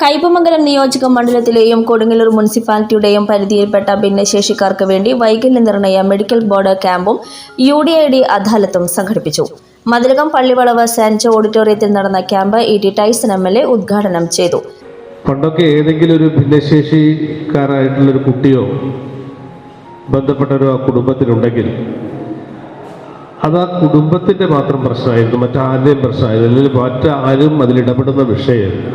കയ്പമംഗലം നിയോജക മണ്ഡലത്തിലെയും കൊടുങ്ങല്ലൂർ മുനിസിപ്പാലിറ്റിയുടെയും പരിധിയിൽപ്പെട്ട ഭിന്നശേഷിക്കാർക്ക് വേണ്ടി വൈകല്യ നിർണയ മെഡിക്കൽ ബോർഡ് ക്യാമ്പും യു ഡി ഐ ഡി അദാലത്തും സംഘടിപ്പിച്ചു. മതിലകം പള്ളിവളവ് സെന്റ് ഓഡിറ്റോറിയത്തിൽ നടന്ന camp E T Tyson M L A ഉദ്ഘാടനം ചെയ്തു. പണ്ടൊക്കെ ഏതെങ്കിലും ഒരു ഭിന്നശേഷിക്കാരായിട്ടുള്ളൊരു കുട്ടിയോ ബന്ധപ്പെട്ടൊരു ആ കുടുംബത്തിലുണ്ടെങ്കിൽ അത് ആ കുടുംബത്തിന്റെ മാത്രം പ്രശ്നമായിരുന്നു മറ്റാരുടെയും പ്രശ്നമായിരുന്നു. അല്ലെങ്കിൽ മറ്റാരും അതിലിടപെടുന്ന വിഷയമല്ല.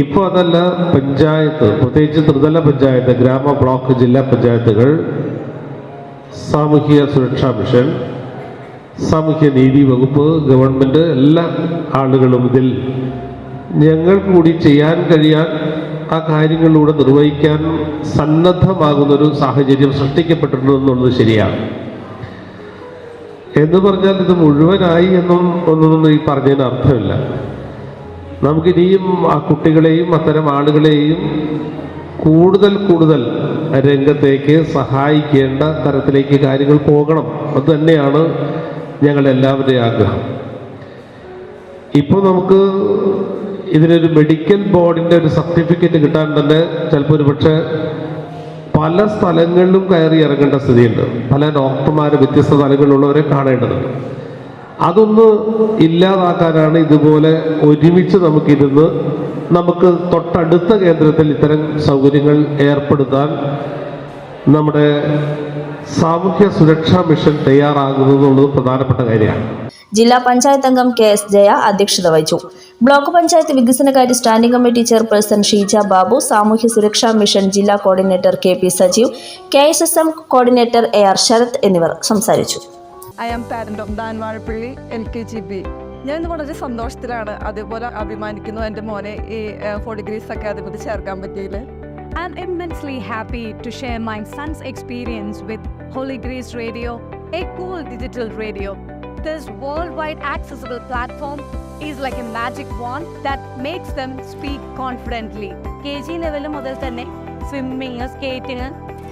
ഇപ്പോൾ അതല്ല പഞ്ചായത്ത് പ്രത്യേകിച്ച് ത്രിതല പഞ്ചായത്ത് ഗ്രാമ ബ്ലോക്ക് ജില്ലാ പഞ്ചായത്തുകൾ സാമൂഹ്യ സുരക്ഷാ മിഷൻ സാമൂഹ്യ നീതി വകുപ്പ് ഗവൺമെന്റ് എല്ലാ ആളുകളും ഇതിൽ ഞങ്ങൾ കൂടി ചെയ്യാൻ കഴിയാൻ ആ കാര്യങ്ങളിലൂടെ നിർവഹിക്കാൻ സന്നദ്ധമാകുന്നൊരു സാഹചര്യം സൃഷ്ടിക്കപ്പെട്ടിട്ടുണ്ട് എന്നുള്ളത് ശരിയാണ്. എന്ന് പറഞ്ഞാൽ ഇത് മുഴുവനായി എന്നും ഒന്നും ഈ പറഞ്ഞതിന് അർത്ഥമില്ല. നമുക്കിനിയും ആ കുട്ടികളെയും അത്തരം ആളുകളെയും കൂടുതൽ കൂടുതൽ രംഗത്തേക്ക് സഹായിക്കേണ്ട തരത്തിലേക്ക് കാര്യങ്ങൾ പോകണം. അത് തന്നെയാണ് ഞങ്ങളുടെ എല്ലാവരുടെയും ആഗ്രഹം. ഇപ്പോൾ നമുക്ക് ഇതിനൊരു മെഡിക്കൽ ബോർഡിന്റെ ഒരു സർട്ടിഫിക്കറ്റ് കിട്ടാൻ തന്നെ ചിലപ്പോൾ ഒരു പക്ഷേ പല സ്ഥലങ്ങളിലും കയറി ഇറങ്ങേണ്ട സ്ഥിതിയുണ്ട്. പല ഡോക്ടർമാർ വ്യത്യസ്ത സ്ഥലങ്ങളിലുള്ളവരെ കാണേണ്ടതുണ്ട്. അതൊന്ന് ഇല്ലാതാക്കാനാണ് ഇതുപോലെ ഒരുമിച്ച് നമുക്കിരുന്ന് നമുക്ക് തൊട്ടടുത്ത കേന്ദ്രത്തിൽ ഇത്തരം സൗകര്യങ്ങൾ ഏർപ്പെടുത്താൻ നമ്മുടെ സാമൂഹ്യ സുരക്ഷാ മിഷൻ തയ്യാറാകുന്നതെന്നുള്ളത് പ്രധാനപ്പെട്ട കാര്യമാണ്. ജില്ലാ പഞ്ചായത്ത് അംഗം കെ എസ് ജയ അധ്യക്ഷത വഹിച്ചു. ബ്ലോക്ക് പഞ്ചായത്ത് വികസനകാര്യ standing committee chairperson Sheeja Babu സാമൂഹ്യ സുരക്ഷാ മിഷൻ ജില്ലാ coordinator K P Sajeev K S S M coordinator A R Sarath എന്നിവർ സംസാരിച്ചു. I am parent of than Vazhappally L K G B ഞാൻ ഇന്ന് വളരെ സന്തോഷത്തിലാണ് അതേപോലെ അഭിമാനിക്കുന്നു എന്റെ മോനെ ഈ ഫോർ ഡിഗ്രീസ് അക്കാദമിയിൽ ചേർക്കാൻ പറ്റിയില്ല I'm immensely happy to share my son's experience with Holy Grace Radio, a cool digital radio. This worldwide accessible platform is like a magic wand that makes them speak confidently. K G level മുതൽ തന്നെ swimming skating